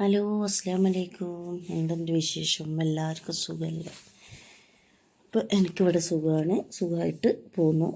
Hello അസ്സാം വലൈക്കും എന്തുണ്ട് വിശേഷം? എല്ലാവർക്കും സുഖമല്ലേ ഇപ്പോൾ എനിക്കിവിടെ സുഖമാണ് സുഖമായിട്ട് പോകുന്നു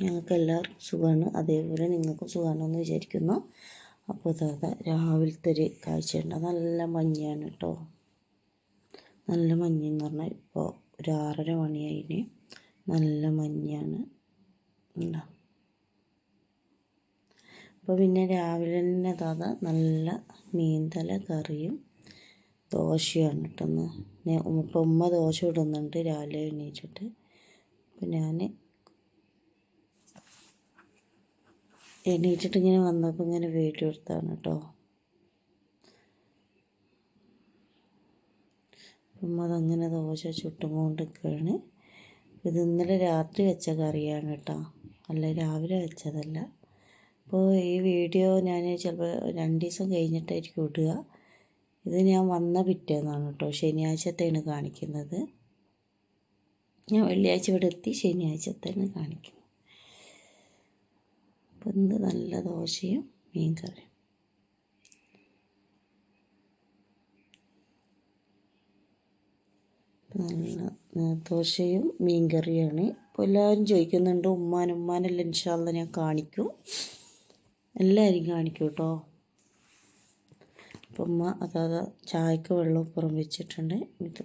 ഞങ്ങൾക്ക് എല്ലാവർക്കും സുഖമാണ് അതേപോലെ നിങ്ങൾക്കും സുഖമാണെന്ന് വിചാരിക്കുന്നു. അപ്പോൾ അതാ രാവിലത്തെ ഒരു കാഴ്ചയുണ്ട്. നല്ല മഞ്ഞാണ് കേട്ടോ നല്ല മഞ്ഞെന്ന് പറഞ്ഞാൽ ഇപ്പോൾ ഒരു ആറര മണിയായിന്. നല്ല മഞ്ഞാണ്. ഉണ്ടോ? അപ്പോൾ പിന്നെ രാവിലെ തന്നെ താത നല്ല മീൻതല കറിയും ദോശയാണ് കിട്ടുന്നത്. ഇപ്പോൾ ഉമ്മ ദോശ ഇടുന്നുണ്ട്. രാവിലെ എണീറ്റിട്ട് അപ്പോൾ ഞാൻ എണീറ്റിട്ട് ഇങ്ങനെ വന്നപ്പോൾ ഇങ്ങനെ വീഡിയോ എടുത്താണ് കേട്ടോ. ഉമ്മ അതങ്ങനെ ദോശ ചുട്ടും കൊണ്ടിരിക്കുകയാണ് ഇത് ഇന്നലെ രാത്രി വെച്ച കറിയാണ് കേട്ടോ. അല്ല രാവിലെ വെച്ചതല്ല. അപ്പോൾ ഈ വീഡിയോ ഞാൻ ചിലപ്പോൾ രണ്ട് ദിവസം കഴിഞ്ഞിട്ടായിരിക്കും ഇടുക. ഇത് ഞാൻ വന്ന പിറ്റേന്നാണ് കേട്ടോ. ശനിയാഴ്ചത്തെയാണ് കാണിക്കുന്നത്. ഞാൻ വെള്ളിയാഴ്ച ഇവിടെ എത്തി ശനിയാഴ്ചത്തേന് കാണിക്കുന്നത്. അപ്പോൾ ഇന്ന് നല്ല ദോശയും മീൻ കറിയും നല്ല ദോശയും മീൻ കറിയാണ് ഇപ്പോൾ എല്ലാവരും ചോദിക്കുന്നുണ്ട് ഉമ്മാൻ ഉമ്മാനെല്ലാം ഇൻഷാല്ല ഞാൻ കാണിക്കും. എല്ലാവരും കാണിക്കും കേട്ടോ അപ്പം ഉമ്മ അതാത് ചായക്ക് വെള്ളം പുറം വെച്ചിട്ടുണ്ട്. ഇത്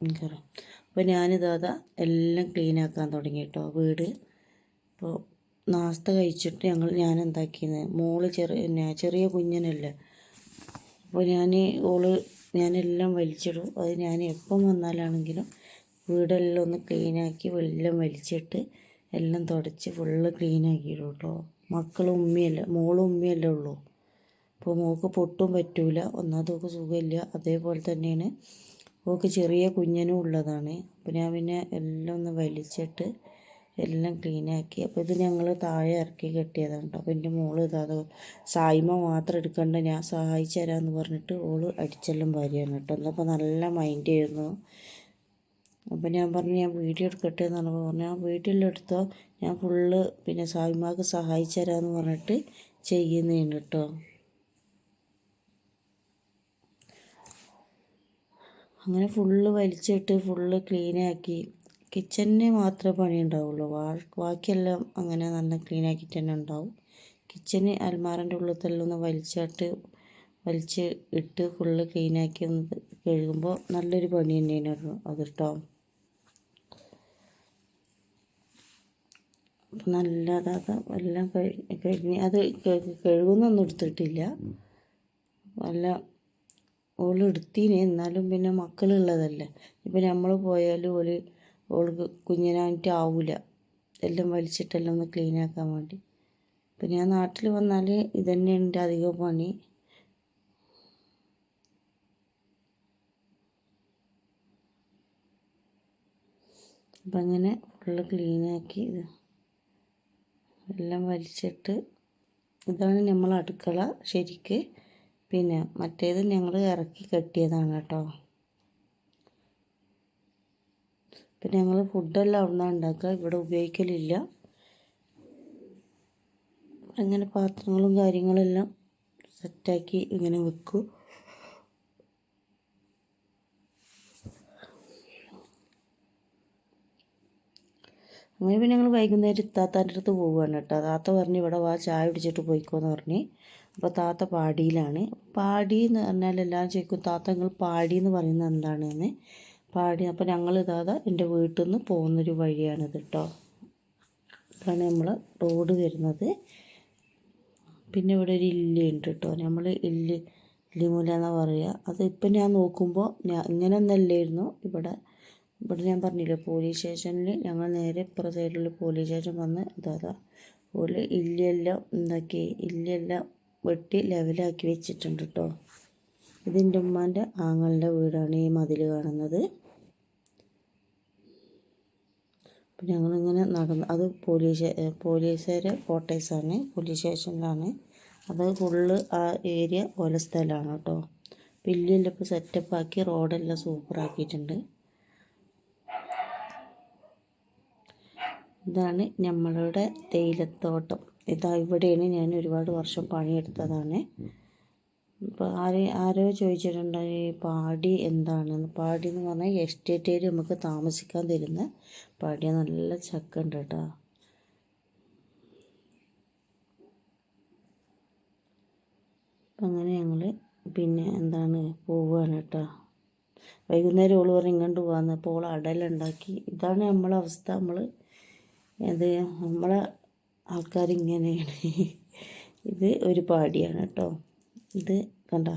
എനിക്കറിയാം. അപ്പോൾ ഞാനിതാത എല്ലാം ക്ലീൻ ആക്കാൻ തുടങ്ങി കേട്ടോ വീട്. അപ്പോൾ നാസ്ത കഴിച്ചിട്ട് ഞങ്ങൾ ഞാൻ എന്താക്കിയത് മോൾ ചെറിയ ചെറിയ കുഞ്ഞനല്ലേ. അപ്പോൾ ഞാൻ ഓൾ ഞാനെല്ലാം വലിച്ചിടും. അത് ഞാൻ എപ്പം വന്നാലാണെങ്കിലും വീടെല്ലാം ഒന്ന് ക്ലീനാക്കി എല്ലാം വലിച്ചിട്ട് എല്ലാം തുടച്ച് ഫുള്ള് ക്ലീനാക്കിയിടും കേട്ടോ മക്കളും ഉമ്മയല്ല മോളും ഉമ്മയല്ലേ ഉള്ളൂ. അപ്പോൾ മോൾക്ക് പൊട്ടും പറ്റൂല ഒന്നാമത് സുഖമില്ല. അതേപോലെ തന്നെയാണ് ഓക്ക് ചെറിയ കുഞ്ഞനും ഉള്ളതാണ്. അപ്പോൾ ഞാൻ പിന്നെ എല്ലാം ഒന്ന് വലിച്ചിട്ട് എല്ലാം ക്ലീനാക്കി അപ്പോൾ ഇത് ഞങ്ങൾ താഴെ ഇറക്കി കെട്ടിയതാണ് കേട്ടോ അപ്പോൾ എന്റെ മോൾ ഇതാത് സായ്മ മാത്രം എടുക്കണ്ട ഞാൻ സഹായിച്ചു തരാമെന്ന് പറഞ്ഞിട്ട് ഓൾ അടിച്ചെല്ലാം ഭാര്യയാണ് കേട്ടോ എന്നപ്പോൾ നല്ല മൈൻഡ് ആയിരുന്നു. അപ്പോൾ ഞാൻ പറഞ്ഞു ഞാൻ വീഡിയോ എടുക്കട്ടെ എന്ന് പറഞ്ഞപ്പോൾ പറഞ്ഞു വീഡിയോ എടുത്തോ? ഞാൻ ഫുള്ള് പിന്നെ സായിമാക്ക് സഹായിച്ചു തരാമെന്ന് പറഞ്ഞിട്ട് ചെയ്യുന്നതാണ് കേട്ടോ അങ്ങനെ ഫുള്ള് വലിച്ചിട്ട് ഫുള്ള് ക്ലീനാക്കി കിച്ചണിന് മാത്രമേ പണി ഉണ്ടാവുള്ളൂ ബാക്കിയെല്ലാം അങ്ങനെ നല്ല ക്ലീനാക്കിയിട്ട് തന്നെ ഉണ്ടാവും. കിച്ചന് അൽമാറിന്റെ ഉള്ളിലത്തെല്ലാം ഒന്ന് വലിച്ചിട്ട് വലിച്ച് ഇട്ട് ഫുള്ള് ക്ലീനാക്കി കഴുകുമ്പോൾ നല്ലൊരു പണി തന്നെയാണ് അത് കേട്ടോ എല്ലാം കഴിഞ്ഞ് അത് കഴുകുന്നൊന്നും എടുത്തിട്ടില്ല. നല്ല ഓൾ എടുത്തീന് എന്നാലും പിന്നെ മക്കളുള്ളതല്ലേ. ഇപ്പം നമ്മൾ പോയാലും ഓൾ ഓൾക്ക് കുഞ്ഞിനായിട്ട് ആവില്ല എല്ലാം വലിച്ചിട്ടെല്ലാം ഒന്ന് ക്ലീനാക്കാൻ വേണ്ടി. ഇപ്പം ഞാൻ നാട്ടിൽ വന്നാൽ ഇതന്നെയുണ്ട് അധികം പണി. അപ്പം അങ്ങനെ ഫുള്ള് ക്ലീനാക്കി ഇത് എല്ലാം വലിച്ചിട്ട് ഇതാണ് നമ്മൾ അടുക്കള ശരിക്ക്. പിന്നെ മറ്റേത് ഞങ്ങൾ ഇറക്കി കെട്ടിയതാണ് കേട്ടോ. പിന്നെ ഞങ്ങൾ ഫുഡെല്ലാം അവിടെ നിന്ന് ഉണ്ടാക്കുക. ഇവിടെ ഉപയോഗിക്കലില്ല. അങ്ങനെ പാത്രങ്ങളും കാര്യങ്ങളെല്ലാം സെറ്റാക്കി ഇങ്ങനെ വെക്കും. അങ്ങനെ പിന്നെ ഞങ്ങൾ വൈകുന്നേരം താത്താന്റെ അടുത്ത് പോവുകയാണ് കേട്ടോ. താത്ത പറഞ്ഞ് ഇവിടെ വാ ചായ പിടിച്ചിട്ട് പോയിക്കോന്ന് പറഞ്ഞ്. അപ്പോൾ താത്ത പാടിയിലാണ്. പാടി എന്ന് പറഞ്ഞാൽ എല്ലാം ചോദിക്കും താത്ത നിങ്ങൾ പാടി എന്ന് പറയുന്നത് എന്താണെന്ന്? പാടി അപ്പോൾ ഞങ്ങൾ ഇതാത എന്റെ വീട്ടിൽ നിന്ന് പോകുന്നൊരു വഴിയാണിത് കേട്ടോ. ഇതാണ് നമ്മൾ റോഡ് വരുന്നത്. പിന്നെ ഇവിടെ ഒരു ഇല്ലുണ്ട് കേട്ടോ. നമ്മൾ ഇല്ലി ഇല്ലിമൂല എന്നാണ് പറയുക അത് ഇപ്പം ഞാൻ നോക്കുമ്പോൾ ഞാൻ ഇങ്ങനെ ഒന്നല്ലായിരുന്നു. ഇവിടെ ഇവിടെ ഞാൻ പറഞ്ഞില്ലേ പോലീസ് സ്റ്റേഷനിൽ ഞങ്ങൾ നേരെ ഇപ്പുറ സൈഡിൽ പോലീസ് സ്റ്റേഷൻ വന്ന് ഇതാ ഓൽ ഇല്ലെല്ലാം എന്താക്കി ഇല്ലെല്ലാം വെട്ടി ലെവലാക്കി വെച്ചിട്ടുണ്ട് കേട്ടോ ഇതിന്റെ ഉമ്മാന്റെ ആങ്ങളുടെ വീടാണ് ഈ മതിൽ കാണുന്നത്. അപ്പം ഞങ്ങളിങ്ങനെ നടന്ന് അത് പോലീസ് പോലീസുകാരെ കോട്ടേഴ്സാണ് പോലീസ് സ്റ്റേഷനിലാണ് അത് ഫുള്ള് ആ ഏരിയ ഓല സ്ഥലമാണ് കേട്ടോ വലിയ ഇപ്പോൾ സെറ്റപ്പാക്കി റോഡെല്ലാം സൂപ്പറാക്കിയിട്ടുണ്ട് ഇതാണ് നമ്മളുടെ തേയിലത്തോട്ടം. ഇതാ ഇവിടെയാണ് ഞാൻ ഒരുപാട് വർഷം പണിയെടുത്തതാണ്. ഇപ്പോൾ ആര് ആരോ ചോദിച്ചിട്ടുണ്ട് ഈ പാടി എന്താണെന്ന് പാടി എന്ന് പറഞ്ഞാൽ എസ്റ്റേറ്റേര് നമുക്ക് താമസിക്കാൻ തരുന്ന പാടിയ. നല്ല ചക്ക ഉണ്ട് കേട്ടോ. അപ്പം അങ്ങനെ ഞങ്ങൾ പിന്നെ എന്താണ് പോവുകയാണ് കേട്ടോ. വൈകുന്നേരം ഓൾ പറഞ്ഞ് ഇങ്ങോട്ട് പോകാമെന്ന് അപ്പോൾ ഓൾ അടലുണ്ടാക്കി. ഇതാണ് നമ്മളെ അവസ്ഥ. നമ്മൾ അത് നമ്മളെ ആൾക്കാരിങ്ങനെയാണ് ഇത് ഒരു പാടിയാണ് കേട്ടോ ഇത് കണ്ട.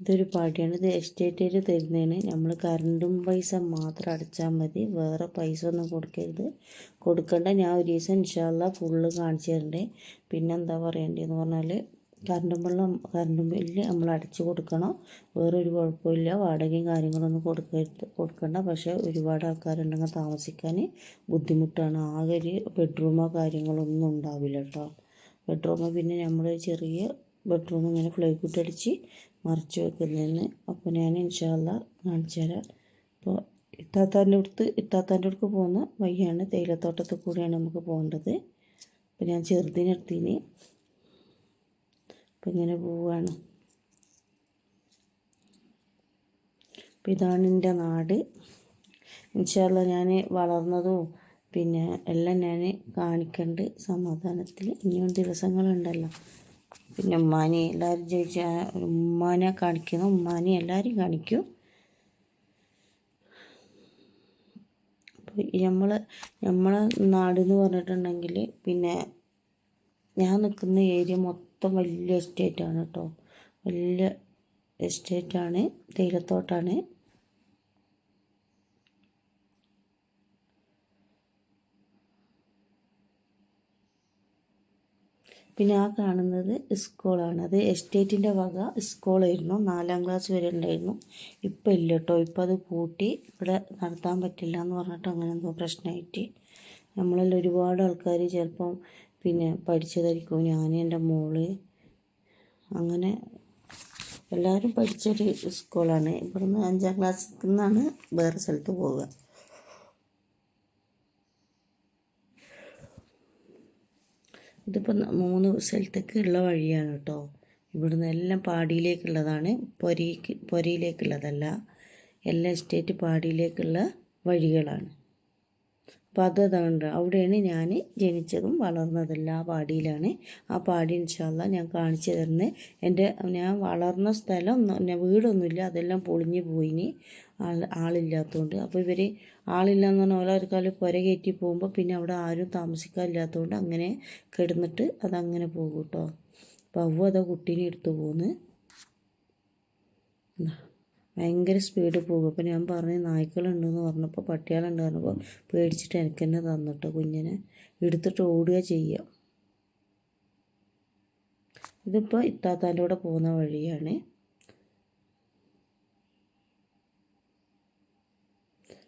ഇതൊരു പാടിയാണ്. ഇത് എസ്റ്റേറ്റിൽ തരുന്നതാണ്. നമ്മൾ കറണ്ടും പൈസ മാത്രം അടച്ചാൽ മതി. വേറെ പൈസ ഒന്നും കൊടുക്കരുത്. കൊടുക്കേണ്ട. ഞാൻ ഒരു ദിവസം ഇൻഷാല്ല ഫുള്ള് കാണിച്ചു തരണ്ടേ. പിന്നെന്താ പറയേണ്ടതെന്ന് പറഞ്ഞാൽ കറണ്ടും വെള്ളം കറണ്ടും ബില്ല് നമ്മൾ അടച്ചു കൊടുക്കണം. വേറൊരു കുഴപ്പമില്ല. വാടകയും കാര്യങ്ങളൊന്നും കൊടുക്കരുത് കൊടുക്കണ്ട. പക്ഷേ ഒരുപാട് ആൾക്കാരുണ്ടെങ്കിൽ താമസിക്കാൻ ബുദ്ധിമുട്ടാണ്. ആകെ ഒരു ബെഡ്റൂമോ കാര്യങ്ങളൊന്നും ഉണ്ടാവില്ല കേട്ടോ. ബെഡ്റൂമോ പിന്നെ നമ്മൾ ചെറിയ ബെഡ്റൂം ഇങ്ങനെ ഫ്ലൈക്കുട്ട് അടിച്ച് മറിച്ച് വെക്കുന്നതിന് അപ്പോൾ ഞാൻ ഇൻഷാല്ല കാണിച്ചു തരാം. അപ്പോൾ ഇത്താത്താന്റെ അടുത്ത് ഇത്താത്താന്റെ അടുത്ത് പോകുന്ന വഴിയാണ് തേയിലത്തോട്ടത്തിൽ കൂടിയാണ് നമുക്ക് പോകേണ്ടത്. അപ്പോൾ ഞാൻ ചെറുതിനെടുത്തിന് അപ്പം ഇങ്ങനെ പോവുകയാണ് അപ്പം ഇതാണ് എന്റെ നാട്. ഇൻഷാല്ല ഞാൻ വളർന്നതും പിന്നെ എല്ലാം ഞാൻ കാണിക്കണ്ട് സമാധാനത്തിൽ. ഇനിയും ദിവസങ്ങളുണ്ടല്ലോ. പിന്നെ ഉമ്മാനെ എല്ലാവരും ചോദിച്ചാൽ ഉമ്മാനെ കാണിക്കുന്നു. ഉമ്മാനെ എല്ലാവരും കാണിക്കും. നമ്മൾ നമ്മളെ നാട് എന്ന് പറഞ്ഞിട്ടുണ്ടെങ്കിൽ പിന്നെ ഞാൻ നിൽക്കുന്ന ഏരിയ മൊത്തം വലിയ എസ്റ്റേറ്റാണ് കേട്ടോ വലിയ എസ്റ്റേറ്റാണ് തേയിലത്തോട്ടാണ്. പിന്നെ ആ കാണുന്നത് സ്കൂളാണ് അത് എസ്റ്റേറ്റിന്റെ വക സ്കൂളായിരുന്നു നാലാം ക്ലാസ് വരെ ഉണ്ടായിരുന്നു. ഇപ്പം ഇല്ല കേട്ടോ ഇപ്പം അത് പൂട്ടി ഇവിടെ നടത്താൻ പറ്റില്ല എന്ന് പറഞ്ഞിട്ട് അങ്ങനെ എന്തോ പ്രശ്നമായിട്ട് നമ്മളെല്ലാം ഒരുപാട് ആൾക്കാർ ചിലപ്പം പിന്നെ പഠിച്ചതായിരിക്കും. ഞാൻ എന്റെ മോൾ. അങ്ങനെ എല്ലാവരും പഠിച്ചൊരു സ്കൂളാണ്. ഇവിടുന്ന് അഞ്ചാം ക്ലാസ്സിൽ നിന്നാണ് വേറെ സ്ഥലത്ത് പോവുക. ഇതിപ്പോൾ മൂന്ന് സ്ഥലത്തേക്ക് ഉള്ള വഴിയാണ് കേട്ടോ. ഇവിടുന്ന് എല്ലാം പാടിയിലേക്കുള്ളതാണ്. പൊരിക്ക് പൊരിയിലേക്കുള്ളതല്ല. എല്ലാ എസ്റ്റേറ്റ് പാടിയിലേക്കുള്ള വഴികളാണ്. അപ്പോൾ അവിടെയാണ് ഞാൻ ജനിച്ചതും വളർന്നതെല്ലാം ആ പാടിയിലാണ്. ആ പാടി ഇൻഷാല്ല ഞാൻ കാണിച്ചു തരുന്നത്. എന്റെ ഞാൻ വളർന്ന സ്ഥലം വീടൊന്നുമില്ല അതെല്ലാം പൊളിഞ്ഞു പോയിനി. ആൾ ആളില്ലാത്തതുകൊണ്ട് അപ്പോൾ ഇവർ ആളില്ലാന്ന് പറഞ്ഞാൽ ഓരോരുക്കാലും കാലം പുര കയറ്റി പോകുമ്പോൾ പിന്നെ അവിടെ ആരും താമസിക്കാനില്ലാത്തതുകൊണ്ട് അങ്ങനെ കിടന്നിട്ട് അതങ്ങനെ പോകും കേട്ടോ അപ്പോൾ അവ അതാ കുട്ടീനെ എടുത്തു പോകുന്നു ഭയങ്കര സ്പീഡ് പോകും. അപ്പോൾ ഞാൻ പറഞ്ഞു നായ്ക്കളുണ്ടെന്ന് പറഞ്ഞപ്പോൾ പട്ടികളുണ്ട് പറഞ്ഞപ്പോൾ പേടിച്ചിട്ട് എനിക്ക് തന്നെ തന്നിട്ടോ കുഞ്ഞിനെ. എടുത്തിട്ട് ഓടുക ചെയ്യുക ഇതിപ്പോൾ ഇത്താത്താന്റെ കൂടെ പോകുന്ന വഴിയാണ്.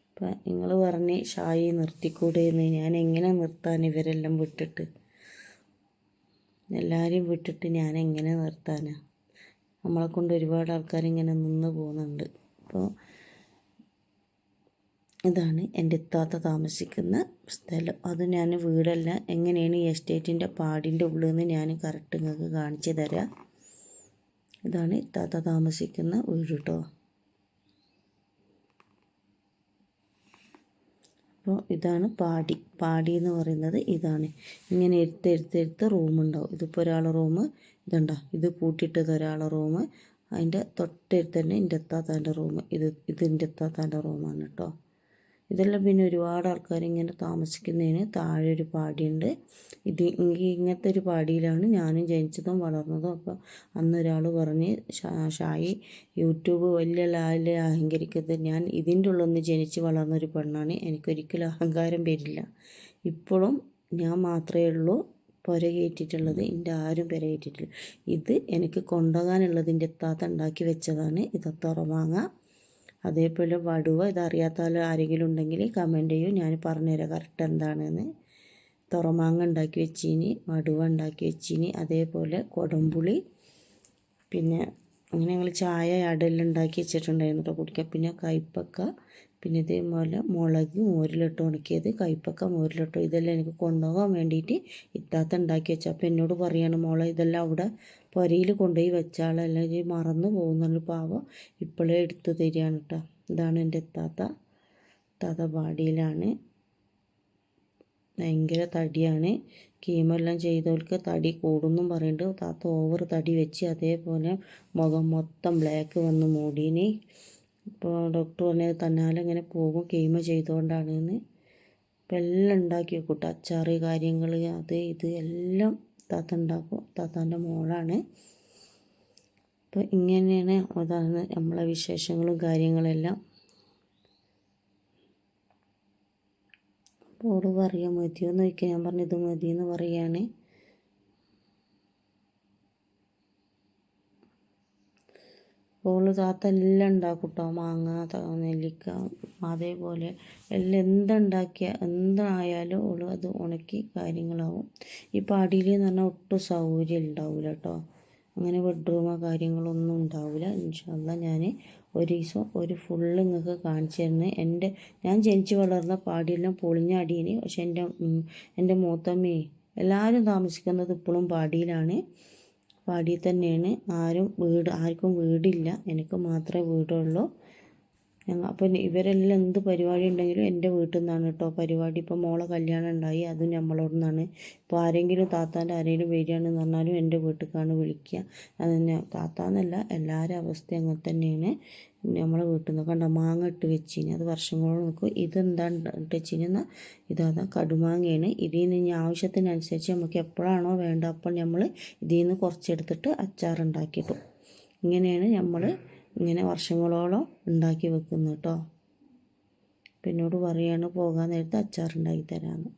അപ്പം നിങ്ങൾ പറഞ്ഞ് ഷായി നിർത്തിക്കൂടെ എന്ന് ഞാൻ എങ്ങനെ നിർത്താൻ ഇവരെല്ലാം വിട്ടിട്ട്? എല്ലാവരെയും വിട്ടിട്ട് ഞാൻ എങ്ങനെ നിർത്താനാ? നമ്മളെ കൊണ്ട് ഒരുപാട് ആൾക്കാർ ഇങ്ങനെ നിന്ന് പോകുന്നുണ്ട്. അപ്പോൾ ഇതാണ് എന്റെ ഇത്താത്ത താമസിക്കുന്ന സ്ഥലം. അത് ഞാൻ വീടല്ല. എങ്ങനെയാണ് ഈ എസ്റ്റേറ്റിന്റെ പാടിന്റെ ഉള്ളിൽ നിന്ന് ഞാൻ കറക്റ്റ് നിങ്ങൾക്ക് കാണിച്ചു തരാം. ഇതാണ് ഇത്താത്ത താമസിക്കുന്ന വീട് കേട്ടോ അപ്പോൾ ഇതാണ് പാടി. പാടി എന്ന് പറയുന്നത് ഇതാണ്. ഇങ്ങനെ എടുത്ത് എടുത്ത് എടുത്ത് റൂമുണ്ടാവും. ഇതിപ്പോൾ ഒരാൾ റൂം ഇതുണ്ടോ? ഇത് കൂട്ടിയിട്ടത് ഒരാളെ റൂം അതിന്റെ തൊട്ടടുത്ത് തന്നെ എന്റെ എത്താത്താന്റെ റൂം ഇത് ഇതിന്റെ എത്താത്താന്റെ റൂമാണ് കേട്ടോ ഇതെല്ലാം പിന്നെ ഒരുപാട് ആൾക്കാർ ഇങ്ങനെ താമസിക്കുന്നതിന് താഴെ ഒരു പാടിയുണ്ട്. ഇത് ഇങ്ങനത്തെ ഒരു പാടിയിലാണ് ഞാനും ജനിച്ചതും വളർന്നതും. അപ്പോൾ അന്ന് ഒരാൾ പറഞ്ഞ് ഷായി യൂട്യൂബ് വലിയ ലാലെ അഹങ്കരിക്കരുത്. ഞാൻ ഇതിന്റെ ഉള്ളൊന്ന് ജനിച്ച് വളർന്നൊരു പെണ്ണാണ്. എനിക്കൊരിക്കലും അഹങ്കാരം വരില്ല. ഇപ്പോഴും ഞാൻ മാത്രമേ ഉള്ളൂ. പുര കയറ്റിയിട്ടുള്ളത് എന്റെ ആരും പുര കയറ്റിയിട്ടില്ല ഇത് എനിക്ക് കൊണ്ടുപോകാനുള്ളതിന്റെ എത്താത്ത ഉണ്ടാക്കി വെച്ചതാണ്. ഇത് തുറമാങ്ങ അതേപോലെ വടുവ ഇതറിയാത്ത ആരെങ്കിലും ഉണ്ടെങ്കിൽ കമന്റ് ചെയ്യൂ. ഞാൻ പറഞ്ഞുതരാം കറക്റ്റ് എന്താണെന്ന്. തുറമാങ്ങ ഉണ്ടാക്കി വെച്ചിനി വടുവ ഉണ്ടാക്കി വെച്ചിനി അതേപോലെ കൊടംപുളി. പിന്നെ അങ്ങനെ ഞങ്ങൾ ചായ അടലുണ്ടാക്കി വെച്ചിട്ടുണ്ടായിരുന്നു കേട്ടോ കുടിക്കുക പിന്നെ കയ്പ്പക്ക പിന്നെ ഇതേപോലെ മുളക് മോരിലിട്ട് ഉണക്കിയത് കയ്പ്പക്ക മോരിലിട്ടോ ഇതെല്ലാം എനിക്ക് കൊണ്ടുപോകാൻ വേണ്ടിയിട്ട് ഇത്താത്ത ഉണ്ടാക്കി വെച്ചു. അപ്പോൾ എന്നോട് പറയാണ് മോളെ ഇതെല്ലാം അവിടെ പൊരയിൽ കൊണ്ടുപോയി വെച്ചാളെല്ലാം അല്ലെങ്കിൽ മറന്നു പോകുന്നുള്ള പാവം. ഇപ്പോഴേ എടുത്തു തരികയാണ് കേട്ടോ ഇതാണ് എന്റെ ഇത്താത്ത. താത്ത പാടിയിലാണ്. ഭയങ്കര തടിയാണ്. കീമെല്ലാം ചെയ്തവർക്ക് തടി കൂടുന്നും പറയുന്നുണ്ട് താത്ത ഓവർ തടി വെച്ച് അതേപോലെ മുഖം മൊത്തം ബ്ലാക്ക് വന്ന് മൂടീനി. ഇപ്പോൾ ഡോക്ടർ പറഞ്ഞത് തന്നാലെ ഇങ്ങനെ പോകും കീമ ചെയ്തുകൊണ്ടാണ് എന്ന് ഇപ്പം എല്ലാം ഉണ്ടാക്കി വെക്കൂട്ടോ. അച്ചാറ് കാര്യങ്ങൾ അത് ഇത് എല്ലാം താത്ത ഉണ്ടാക്കും. താത്താന്റെ മോളാണ്. അപ്പോൾ ഇങ്ങനെയാണ് അതാണ് നമ്മളെ വിശേഷങ്ങളും കാര്യങ്ങളെല്ലാം. അപ്പോൾ ഓൾ പറയാം മതിയോന്ന് ചോദിക്കാൻ ഞാൻ പറഞ്ഞു ഇത് മതിയെന്ന് പറയാണ്. ഓൾ താത്ത എല്ലാം ഉണ്ടാക്കും കേട്ടോ മാങ്ങ നെല്ലിക്ക അതേപോലെ എല്ലാം എന്തുണ്ടാക്കിയ എന്തായാലും ഓൾ അത് ഉണക്കി കാര്യങ്ങളാവും. ഈ പാടിയിൽ എന്ന് പറഞ്ഞാൽ ഒട്ടും സൗകര്യം ഉണ്ടാവില്ല കേട്ടോ അങ്ങനെ ബെഡ്റൂമോ കാര്യങ്ങളൊന്നും ഉണ്ടാവില്ല ഇൻഷാല്ല ഞാൻ ഒരു ദിവസം ഒരു ഫുള്ള് നിങ്ങൾക്ക് കാണിച്ചു തരുന്നത് എന്റെ ഞാൻ ജനിച്ച് വളർന്ന പാടിയെല്ലാം പൊളിഞ്ഞ അടിയിന്. പക്ഷെ എന്റെ എന്റെ മൂത്തമ്മയെ എല്ലാവരും താമസിക്കുന്നത് ഇപ്പോഴും പാടിയിലാണ് പാടിയിൽ തന്നെയാണ്. ആരും വീട് ആർക്കും വീടില്ല. എനിക്ക് മാത്രമേ വീടുള്ളൂ. ഞങ്ങൾ അപ്പം ഇവരെല്ലാം എന്ത് പരിപാടി ഉണ്ടെങ്കിലും എന്റെ വീട്ടിൽ നിന്നാണ് കേട്ടോ പരിപാടി. ഇപ്പോൾ മോളെ കല്യാണം ഉണ്ടായി. അതും നമ്മളോട് നിന്നാണ്. ഇപ്പോൾ ആരെങ്കിലും താത്താന്റെ ആരെങ്കിലും വരികയാണെന്ന് പറഞ്ഞാലും എന്റെ വീട്ടിലേക്കാണ് വിളിക്കുക. അത് തന്നെ. താത്താന്നല്ല എല്ലാവരുടെ അവസ്ഥ അങ്ങനെ തന്നെയാണ്. നമ്മളെ വീട്ടിൽ നിന്ന് കണ്ട മാങ്ങ ഇട്ട് വെച്ചിന്. അത് വർഷങ്ങളോളം നിൽക്കും ഇതെന്താണ് ഇട്ട് വെച്ചിനെന്നാൽ ഇതാ കടുമാങ്ങയാണ് ഇതിൽ നിന്ന് ഇനി ആവശ്യത്തിനനുസരിച്ച് നമുക്ക് എപ്പോഴാണോ വേണ്ട അപ്പോൾ നമ്മൾ ഇതിൽ നിന്ന് കുറച്ചെടുത്തിട്ട് അച്ചാറുണ്ടാക്കിയിട്ടു. ഇങ്ങനെയാണ് നമ്മൾ ഇങ്ങനെ വർഷങ്ങളോളം ഉണ്ടാക്കി വെക്കുന്നത് കേട്ടോ പിന്നോട് പറയാണ് പോകാൻ നേരത്തെ അച്ചാറുണ്ടാക്കി തരാമെന്ന്